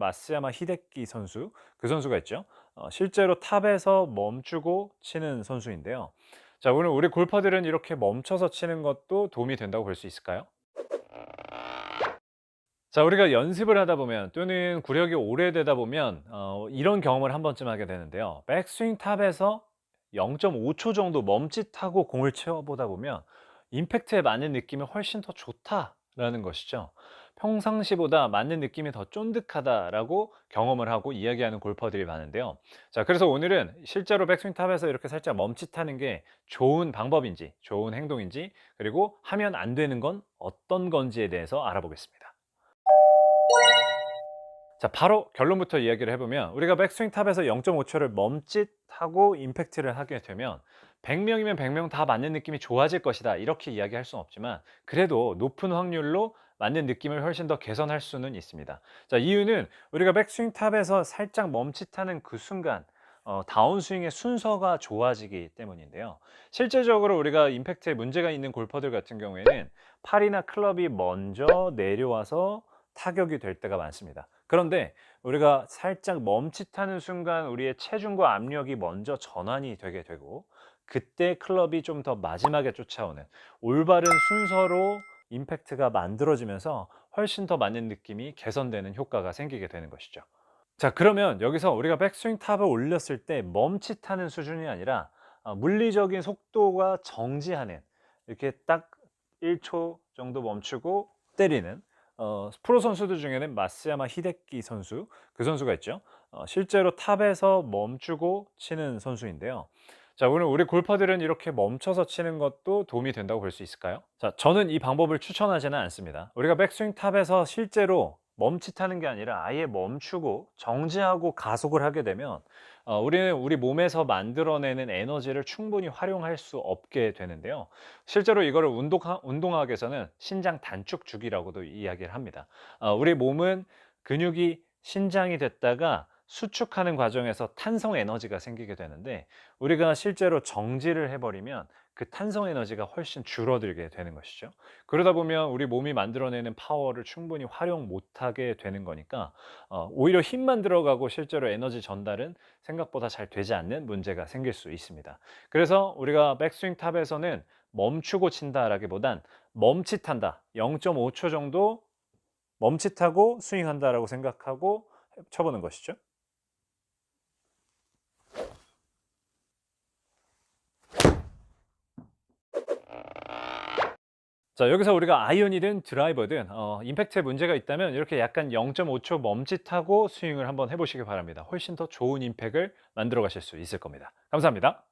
마스야마 히데키 선수, 그 선수가 있죠. 어, 실제로 탑에서 멈추고 치는 선수인데요. 자, 오늘 우리 골퍼들은 이렇게 멈춰서 치는 것도 도움이 된다고 볼 수 있을까요? 자, 우리가 연습을 하다 보면 또는 구력이 오래되다 보면 어, 이런 경험을 한 번쯤 하게 되는데요. 백스윙 탑에서 0.5초 정도 멈칫하고 공을 채워보다 보면 임팩트에 맞는 느낌이 훨씬 더 좋다 라는 것이죠. 평상시보다 맞는 느낌이 더 쫀득하다라고 경험을 하고 이야기하는 골퍼들이 많은데요. 자, 그래서 오늘은 실제로 백스윙 탑에서 이렇게 살짝 멈칫하는 게 좋은 방법인지, 좋은 행동인지, 그리고 하면 안 되는 건 어떤 건지에 대해서 알아보겠습니다. 자, 바로 결론부터 이야기를 해보면 우리가 백스윙 탑에서 0.5초를 멈칫하고 임팩트를 하게 되면 100명이면 100명 다 맞는 느낌이 좋아질 것이다 이렇게 이야기할 수는 없지만 그래도 높은 확률로 맞는 느낌을 훨씬 더 개선할 수는 있습니다. 자, 이유는 우리가 백스윙 탑에서 살짝 멈칫하는 그 순간 어, 다운스윙의 순서가 좋아지기 때문인데요. 실제적으로 우리가 임팩트에 문제가 있는 골퍼들 같은 경우에는 팔이나 클럽이 먼저 내려와서 타격이 될 때가 많습니다. 그런데 우리가 살짝 멈칫하는 순간 우리의 체중과 압력이 먼저 전환이 되게 되고 그때 클럽이 좀 더 마지막에 쫓아오는 올바른 순서로 임팩트가 만들어지면서 훨씬 더 맞는 느낌이 개선되는 효과가 생기게 되는 것이죠. 자, 그러면 여기서 우리가 백스윙 탑을 올렸을 때 멈칫하는 수준이 아니라 어, 물리적인 속도가 정지하는 이렇게 딱 1초 정도 멈추고 때리는 어, 프로 선수들 중에는 마스야마 히데키 선수, 그 선수가 있죠. 어, 실제로 탑에서 멈추고 치는 선수인데요. 자, 오늘 우리 골퍼들은 이렇게 멈춰서 치는 것도 도움이 된다고 볼 수 있을까요? 자, 저는 이 방법을 추천하지는 않습니다. 우리가 백스윙 탑에서 실제로 멈칫하는 게 아니라 아예 멈추고 정지하고 가속을 하게 되면 어, 우리는 우리 몸에서 만들어내는 에너지를 충분히 활용할 수 없게 되는데요. 실제로 이거를 운동학, 운동학에서는 신장 단축 주기라고도 이야기를 합니다. 어, 우리 몸은 근육이 신장이 됐다가 수축하는 과정에서 탄성 에너지가 생기게 되는데 우리가 실제로 정지를 해버리면 그 탄성 에너지가 훨씬 줄어들게 되는 것이죠. 그러다 보면 우리 몸이 만들어내는 파워를 충분히 활용 못하게 되는 거니까 어, 오히려 힘만 들어가고 실제로 에너지 전달은 생각보다 잘 되지 않는 문제가 생길 수 있습니다. 그래서 우리가 백스윙 탑에서는 멈추고 친다라기보단 멈칫한다. 0.5초 정도 멈칫하고 스윙한다라고 생각하고 쳐보는 것이죠. 자, 여기서 우리가 아이언이든 드라이버든 어, 임팩트에 문제가 있다면 이렇게 약간 0.5초 멈칫하고 스윙을 한번 해보시기 바랍니다. 훨씬 더 좋은 임팩을 만들어 가실 수 있을 겁니다. 감사합니다.